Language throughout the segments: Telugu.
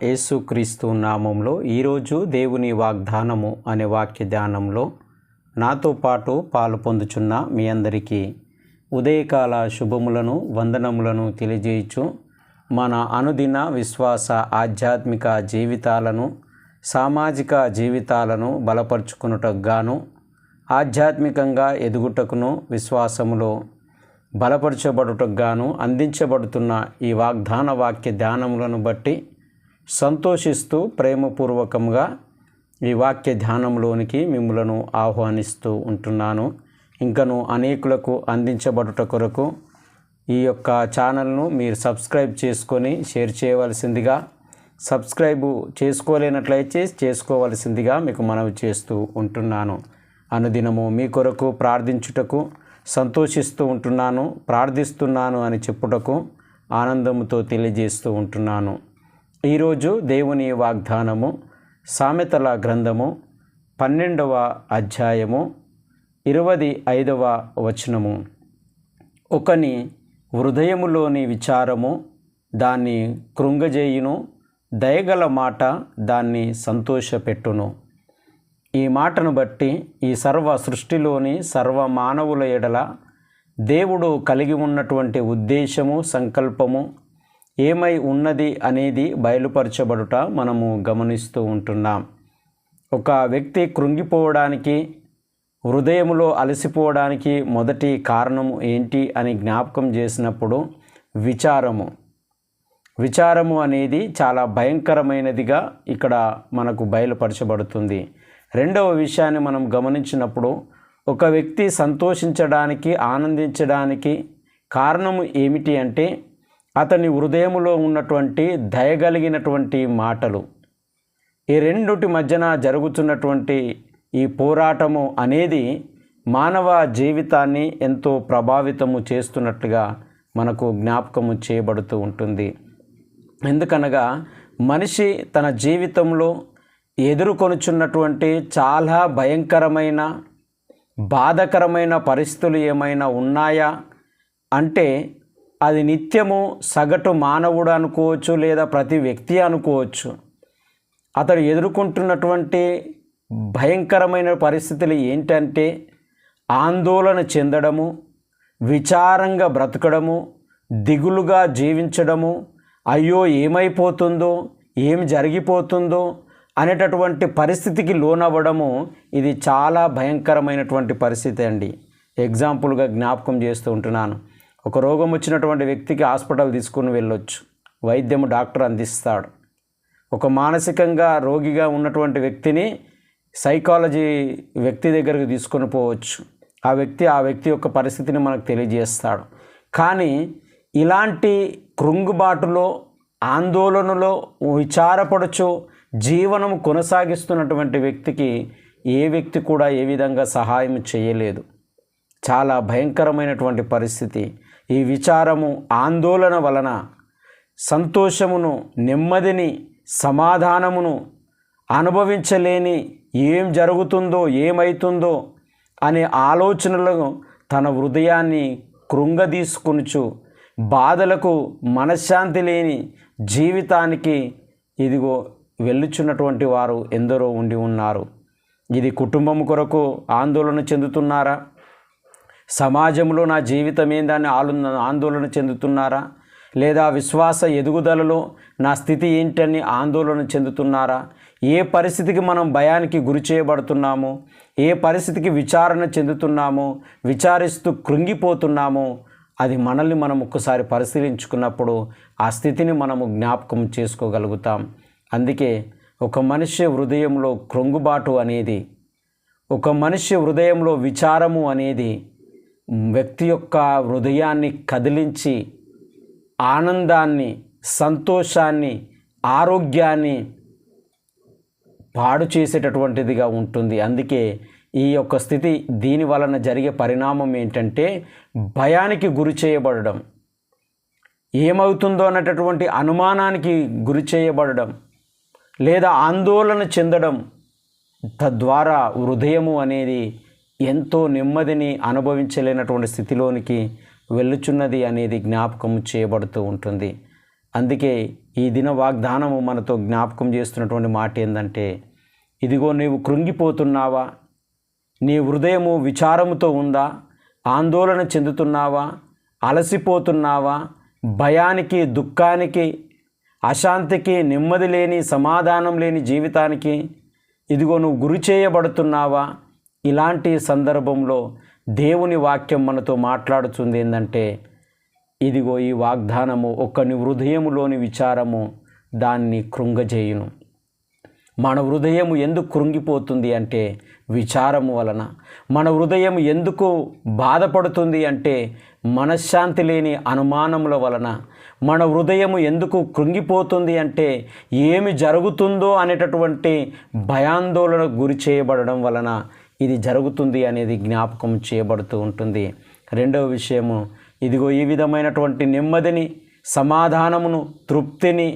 యేసుక్రీస్తు నామంలో ఈరోజు దేవుని వాగ్దానము అనే వాక్య ధ్యానంలో నాతో పాటు పాలు పొందుచున్న మీ అందరికీ ఉదయకాల శుభములను వందనములను తెలియజేయచ్చు మన అనుదిన విశ్వాస ఆధ్యాత్మిక జీవితాలను సామాజిక జీవితాలను బలపరుచుకున్నటకు గాను ఆధ్యాత్మికంగా ఎదుగుటకును విశ్వాసములో బలపరచబడుటకు గాను అందించబడుతున్న ఈ వాగ్దాన వాక్య ధ్యానములను బట్టి సంతోషిస్తూ ప్రేమపూర్వకంగా ఈ వాక్య ధ్యానంలోనికి మిమ్మలను ఆహ్వానిస్తూ ఉంటున్నాను. ఇంకను అనేకులకు అందించబడుట కొరకు ఈ యొక్క ఛానల్ను మీరు సబ్స్క్రైబ్ చేసుకొని షేర్ చేయవలసిందిగా సబ్స్క్రైబ్ చేసుకోలేనట్లయితే చేసుకోవలసిందిగా మీకు మనవి చేస్తూ ఉంటున్నాను. అనుదినము మీ కొరకు ప్రార్థించుటకు సంతోషిస్తూ ఉంటున్నాను ప్రార్థిస్తున్నాను అని చెప్పుటకు ఆనందముతో తెలియజేస్తూ ఉంటున్నాను. ఈరోజు దేవుని వాగ్దానము సామెతల గ్రంథము పన్నెండవ అధ్యాయము ఇరవది ఐదవ వచనము. ఒకని హృదయములోని విచారము దాన్ని కృంగజేయును దయగల మాట దాన్ని సంతోషపెట్టును. ఈ మాటను బట్టి ఈ సర్వ సృష్టిలోని సర్వ మానవుల ఎడల దేవుడు కలిగి ఉన్నటువంటి ఉద్దేశము సంకల్పము ఏమై ఉన్నది అనేది బయలుపరచబడుట మనము గమనిస్తూ ఉంటున్నాం. ఒక వ్యక్తి కృంగిపోవడానికి హృదయములో అలసిపోవడానికి మొదటి కారణము ఏంటి అని జ్ఞాపకం చేసినప్పుడు విచారము. విచారము అనేది చాలా భయంకరమైనదిగా ఇక్కడ మనకు బయలుపరచబడుతుంది. రెండవ విషయాన్ని మనం గమనించినప్పుడు ఒక వ్యక్తి సంతోషించడానికి ఆనందించడానికి కారణము ఏమిటి అంటే అతని హృదయములో ఉన్నటువంటి దయగలిగినటువంటి మాటలు. ఈ రెండుటి మధ్యన జరుగుతున్నటువంటి ఈ పోరాటము అనేది మానవ జీవితాన్ని ఎంతో ప్రభావితము చేస్తున్నట్లుగా మనకు జ్ఞాపకము చేయబడుతూ ఉంటుంది. ఎందుకనగా మనిషి తన జీవితంలో ఎదుర్కొనుచున్నటువంటి చాలా భయంకరమైన బాధకరమైన పరిస్థితులు ఏమైనా ఉన్నాయా? అంటే అది నిత్యము సగటు మానవుడు అనుకోవచ్చు లేదా ప్రతి వ్యక్తి అనుకోవచ్చు. అతడు ఎదుర్కొంటున్నటువంటి భయంకరమైన పరిస్థితులు ఏంటంటే ఆందోళన చెందడము విచారంగా బ్రతకడము దిగులుగా జీవించడము అయ్యో ఏమైపోతుందో ఏం జరిగిపోతుందో అనేటటువంటి పరిస్థితికి లోనవ్వడము ఇది చాలా భయంకరమైనటువంటి పరిస్థితి అండి. ఎగ్జాంపుల్గా జ్ఞాపకం చేస్తూ ఉంటున్నాను. ఒక రోగం వచ్చినటువంటి వ్యక్తికి హాస్పిటల్ తీసుకుని వెళ్ళొచ్చు. వైద్యము డాక్టర్ అందిస్తాడు. ఒక మానసికంగా రోగిగా ఉన్నటువంటి వ్యక్తిని సైకాలజీ వ్యక్తి దగ్గరకు తీసుకొని పోవచ్చు. ఆ వ్యక్తి ఆ వ్యక్తి యొక్క పరిస్థితిని మనకు తెలియజేస్తాడు. కానీ ఇలాంటి కృంగుబాటులో ఆందోళనలో విచారపడుచు జీవనం కొనసాగిస్తున్నటువంటి వ్యక్తికి ఏ వ్యక్తి కూడా ఏ విధంగా సహాయం చేయలేదు. చాలా భయంకరమైనటువంటి పరిస్థితి. ఈ విచారము ఆందోళన వలన సంతోషమును నెమ్మదిని సమాధానమును అనుభవించలేని ఏం జరుగుతుందో ఏమవుతుందో అనే ఆలోచనలను తన హృదయాన్ని కృంగదీసుకొనుచు బాధలకు మనశ్శాంతి లేని జీవితానికి ఇదిగో వెళ్ళుచున్నటువంటి వారు ఎందరో ఉండి ఉన్నారు. ఇది కుటుంబం కొరకు ఆందోళన చెందుతున్నారా? సమాజంలో నా జీవితం ఏందని ఆలు ఆందోళన చెందుతున్నారా? లేదా విశ్వాస ఎదుగుదలలో నా స్థితి ఏంటని ఆందోళన చెందుతున్నారా? ఏ పరిస్థితికి మనం భయానికి గురి చేయబడుతున్నాము? ఏ పరిస్థితికి విచారణ చెందుతున్నాము? విచారిస్తూ కృంగిపోతున్నామో? అది మనల్ని మనం ఒక్కసారి పరిశీలించుకున్నప్పుడు ఆ స్థితిని మనము జ్ఞాపకం చేసుకోగలుగుతాం. అందుకే ఒక మనిషి హృదయంలో కృంగుబాటు అనేది ఒక మనిషి హృదయంలో విచారము అనేది వ్యక్తి యొక్క హృదయాన్ని కదిలించి ఆనందాన్ని సంతోషాన్ని ఆరోగ్యాన్ని పాడు చేసేటటువంటిదిగా ఉంటుంది. అందుకే ఈ యొక్క స్థితి దీని వలన జరిగే పరిణామం ఏంటంటే భయానికి గురి చేయబడడం. ఏమవుతుందో అన్నటటువంటి అనుమానానికి గురి చేయబడడం లేదా ఆందోళన చెందడం తద్వారా హృదయము అనేది ఎంతో నెమ్మదిని అనుభవించలేనటువంటి స్థితిలోనికి వెళ్ళుచున్నది అనేది జ్ఞాపకం చేయబడుతూ ఉంటుంది. అందుకే ఈ దిన వాగ్దానము మనతో జ్ఞాపకం చేస్తున్నటువంటి మాట ఏంటంటే ఇదిగో నీవు కృంగిపోతున్నావా నీ హృదయము విచారముతో ఉందా ఆందోళన చెందుతున్నావా అలసిపోతున్నావా భయానికి దుఃఖానికి అశాంతికి నెమ్మది లేని సమాధానం లేని జీవితానికి ఇదిగో నువ్వు గురి చేయబడుతున్నావా ఇలాంటి సందర్భంలో దేవుని వాక్యం మనతో మాట్లాడుతుంది ఏంటంటే ఇదిగో ఈ వాగ్దానము ఒక్కని హృదయములోని విచారము దాన్ని కృంగజేయును. మన హృదయం ఎందుకు కృంగిపోతుంది అంటే విచారము వలన. మన హృదయం ఎందుకు బాధపడుతుంది అంటే మనశ్శాంతి లేని అనుమానముల వలన. మన హృదయం ఎందుకు కృంగిపోతుంది అంటే ఏమి జరుగుతుందో అనేటటువంటి భయాందోళనకు గురి చేయబడడం వలన. ఇది జరుగుతుంది అనేది జ్ఞాపకం చేయబడుతూ ఉంటుంది. రెండవ విషయము ఇదిగో ఈ విధమైనటువంటి నెమ్మదిని సమాధానమును తృప్తిని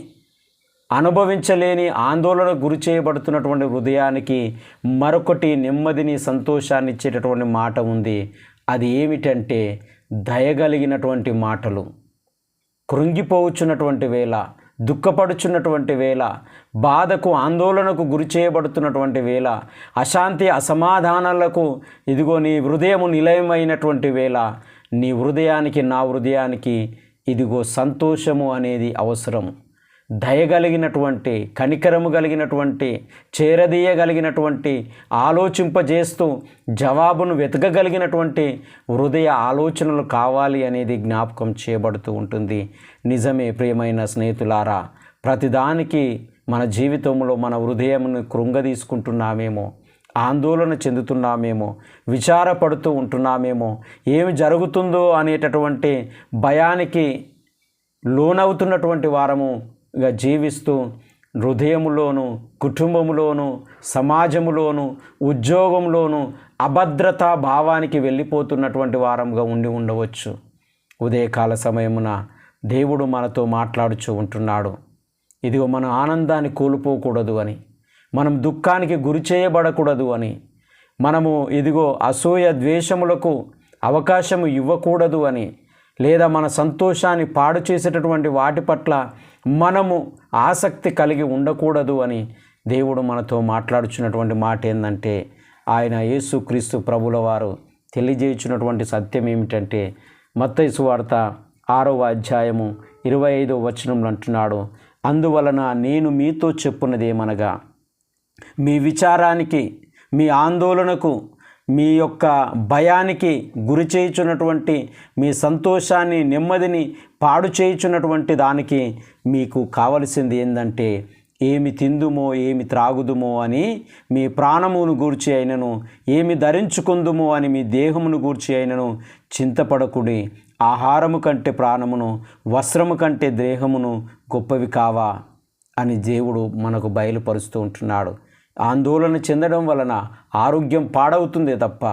అనుభవించలేని ఆందోళన గురి చేయబడుతున్నటువంటి హృదయానికి మరొకటి నెమ్మదిని సంతోషాన్ని ఇచ్చేటటువంటి మాట ఉంది. అది ఏమిటంటే దయగలిగినటువంటి మాటలు కృంగిపోవచ్చున్నటువంటి వేళ దుఃఖపడుచున్నటువంటి వేళ బాధకు ఆందోళనకు గురి చేయబడుతున్నటువంటి వేళ అశాంతి అసమాధానాలకు ఇదిగో నీ హృదయము నిలయమైనటువంటి వేళ నీ హృదయానికి నా హృదయానికి ఇదిగో సంతోషము అనేది అవసరం. దయగలిగినటువంటి కనికరము కలిగినటువంటి చేరదీయగలిగినటువంటి ఆలోచింపజేస్తూ జవాబును వెతకగలిగినటువంటి హృదయ ఆలోచనలు కావాలి అనేది జ్ఞాపకం చేయబడుతూ ఉంటుంది. నిజమే ప్రియమైన స్నేహితులారా ప్రతిదానికి మన జీవితంలో మన హృదయంను కృంగదీసుకుంటున్నామేమో ఆందోళన చెందుతున్నామేమో విచారపడుతూ ఉంటున్నామేమో ఏమి జరుగుతుందో అనేటటువంటి భయానికి లోనవుతున్నటువంటి వారము జీవిస్తూ హృదయములోను కుటుంబములోను సమాజములోను ఉద్యోగంలోను అభద్రతా భావానికి వెళ్ళిపోతున్నటువంటి వారంగా ఉండి ఉండవచ్చు. ఉదయకాల సమయమున దేవుడు మనతో మాట్లాడుచూ ఉంటున్నాడు. ఇదిగో మన ఆనందాన్ని కోల్పోకూడదు అని మనం దుఃఖానికి గురి చేయబడకూడదు అని మనము ఇదిగో అసూయ ద్వేషములకు అవకాశము ఇవ్వకూడదు అని లేదా మన సంతోషాన్ని పాడు చేసేటటువంటి వాటి పట్ల మనము ఆసక్తి కలిగి ఉండకూడదు అని దేవుడు మనతో మాట్లాడుచున్నటువంటి మాట ఏంటంటే ఆయన యేసుక్రీస్తు ప్రభుల వారు తెలియజేయుచున్నటువంటి సత్యం ఏమిటంటే మత్తయి వార్త ఆరవ అధ్యాయము ఇరవై ఐదో వచనంలో అంటున్నాడు అందువలన నేను మీతో చెప్పున్నదేమనగా మీ విచారానికి మీ ఆందోళనకు మీ యొక్క భయానికి గురి చేయుచున్నటువంటి మీ సంతోషాన్ని నెమ్మదిని పాడు చేయుచున్నటువంటి దానికి మీకు కావలసింది ఏంటంటే ఏమి తిందుమో ఏమి త్రాగుదుమో అని మీ ప్రాణమును గూర్చి అయినను ఏమి ధరించుకుందుమో అని మీ దేహమును గూర్చి అయినను చింతపడకుడి. ఆహారము కంటే ప్రాణమును వస్త్రము కంటే దేహమును గొప్పవి కావా అని దేవుడు మనకు బయలుపరుస్తూ ఉంటున్నాడు. ఆందోళన చెందడం వలన ఆరోగ్యం పాడవుతుంది తప్ప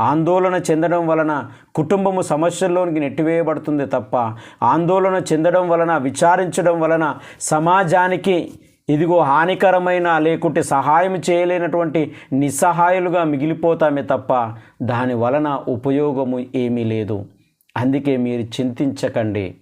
ఆందోళన చెందడం వలన కుటుంబము సమస్యల్లోనికి నెట్టివేయబడుతుంది తప్ప ఆందోళన చెందడం వలన విచారించడం వలన సమాజానికి ఇదిగో హానికరమైన లేకుంటే సహాయం చేయలేనటువంటి నిస్సహాయులుగా మిగిలిపోతామే తప్ప దాని వలన ఉపయోగము ఏమీ లేదు. అందుకే మీరు చింతించకండి.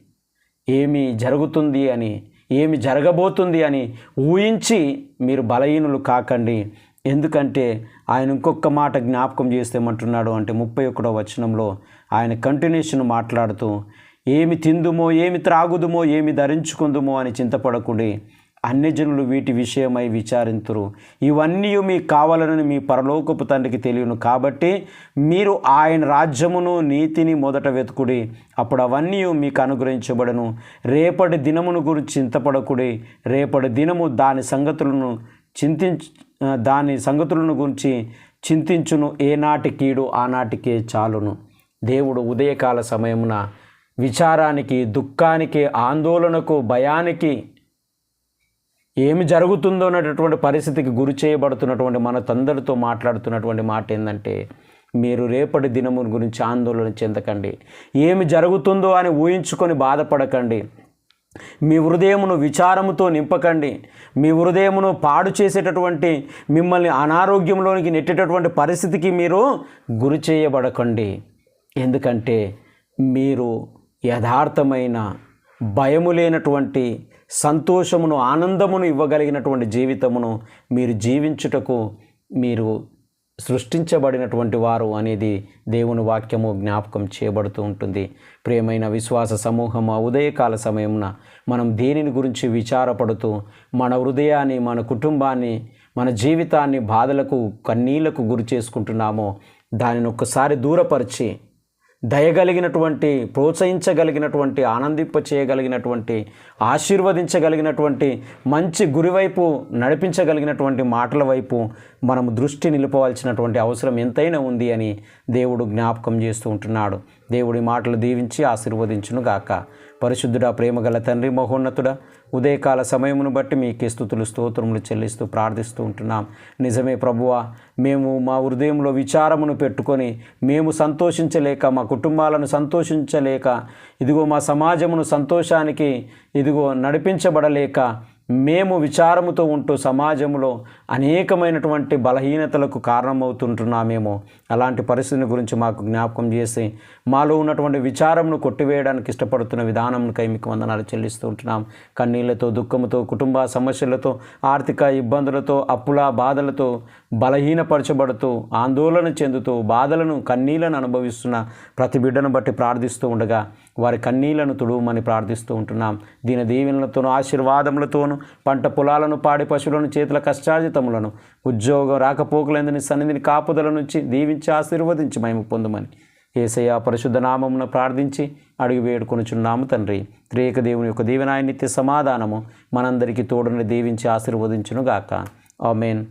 ఏమి జరుగుతుంది అని ఏమి జరగబోతుంది అని ఊహించి మీరు బలహీనులు కాకండి. ఎందుకంటే ఆయన ఇంకొక మాట జ్ఞాపకం చేస్తేమంటున్నాడు అంటే ముప్పై ఒకటో వచనంలో ఆయన కంటిన్యూషన్ మాట్లాడుతూ ఏమి తిందుమో ఏమి త్రాగుదుమో ఏమి ధరించుకుందుమో అని చింతపడకుండి. అన్యజనులు వీటి విషయమై విచారింతురు. ఇవన్నీ మీకు కావాలని మీ పరలోకపు తండ్రికి తెలియను కాబట్టి మీరు ఆయన రాజ్యమును నీతిని మొదట వెతుకుడి. అప్పుడు అవన్నీ మీకు అనుగ్రహించబడను. రేపటి దినమును గురించి చింతపడకుడి. రేపటి దినము దాని సంగతులను చింతించ దాని సంగతులను గురించి చింతించును. ఏనాటి కీడు ఆనాటికే చాలును. దేవుడు ఉదయకాల సమయమున విచారానికి దుఃఖానికి ఆందోళనకు భయానికి ఏమి జరుగుతుందో అనేటటువంటి పరిస్థితికి గురి చేయబడుతున్నటువంటి మన తందరితో మాట్లాడుతున్నటువంటి మాట ఏంటంటే మీరు రేపటి దినము గురించి ఆందోళన చెందకండి. ఏమి జరుగుతుందో అని ఊహించుకొని బాధపడకండి. మీ హృదయమును విచారముతో నింపకండి. మీ హృదయమును పాడు చేసేటటువంటి మిమ్మల్ని అనారోగ్యంలోనికి నెట్టేటటువంటి పరిస్థితికి మీరు గురి చేయబడకండి. ఎందుకంటే మీరు యథార్థమైన భయము లేనటువంటి సంతోషమును ఆనందమును ఇవ్వగలిగినటువంటి జీవితమును మీరు జీవించుటకు మీరు సృష్టించబడినటువంటి వారు అనేది దేవుని వాక్యము జ్ఞాపకం చేయబడుతూ ఉంటుంది. ప్రియమైన విశ్వాస సమూహము ఆ ఉదయకాల సమయమున మనం దేనిని గురించి విచారపడుతూ మన హృదయాన్ని మన కుటుంబాన్ని మన జీవితాన్ని బాధలకు కన్నీళ్ళకు గురి చేసుకుంటున్నామో దానిని ఒక్కసారి దూరపరిచి దయగలిగినటువంటి ప్రోత్సహించగలిగినటువంటి ఆనందింప చేయగలిగినటువంటి ఆశీర్వదించగలిగినటువంటి మంచి గురివైపు నడిపించగలిగినటువంటి మాటల వైపు మనం దృష్టి నిలుపవలసినటువంటి అవసరం ఎంతైనా ఉంది అని దేవుడు జ్ఞాపకం చేస్తూ ఉంటున్నాడు. దేవుడి మాటలు దీవించి ఆశీర్వదించును గాక పరిశుద్ధుడా ప్రేమగల తండ్రి మహోన్నతుడా ఉదయకాల సమయమును బట్టి మీకు స్థుతులు స్తోత్రములు చెల్లిస్తూ ప్రార్థిస్తూ ఉంటున్నాం. నిజమే ప్రభువా మేము మా హృదయంలో విచారమును పెట్టుకొని మేము సంతోషించలేక మా కుటుంబాలను సంతోషించలేక ఇదిగో మా సమాజమును సంతోషానికి ఇదిగో నడిపించబడలేక మేము విచారముతో ఉంటూ సమాజంలో అనేకమైనటువంటి బలహీనతలకు కారణమవుతుంటున్నామేమో. అలాంటి పరిస్థితిని గురించి మాకు జ్ఞాపకం చేసి మాలో ఉన్నటువంటి విచారంను కొట్టివేయడానికి ఇష్టపడుతున్న విధానంకై మీకు వందనాలు చెల్లిస్తూ ఉంటున్నాం. కన్నీళ్ళతో దుఃఖముతో కుటుంబ సమస్యలతో ఆర్థిక ఇబ్బందులతో అప్పుల బాధలతో బలహీనపరచబడుతూ ఆందోళన చెందుతూ బాధలను కన్నీళ్ళను అనుభవిస్తున్న ప్రతి బిడ్డను బట్టి ప్రార్థిస్తూ ఉండగా వారి కన్నీళ్ళను తుడువమని ప్రార్థిస్తూ ఉంటున్నాం. దీని దీవెనలతోనూ ఆశీర్వాదములతోనూ పంట పొలాలను పాడి పశువులను చేతుల కష్టార్జితములను ఉద్యోగం రాకపోకలందని సన్నిధిని కాపుదల నుంచి దీవించి ఆశీర్వదించి మేము పొందమని ఏసయ్య పరిశుద్ధ నామమున ప్రార్థించి అడిగి వేడుకొనుచున్నాము తండ్రి. త్రేక దేవుని యొక్క దీవెనాయ నిత్య సమాధానము మనందరికీ తోడుని దీవించి ఆశీర్వదించును గాక ఆమెన్.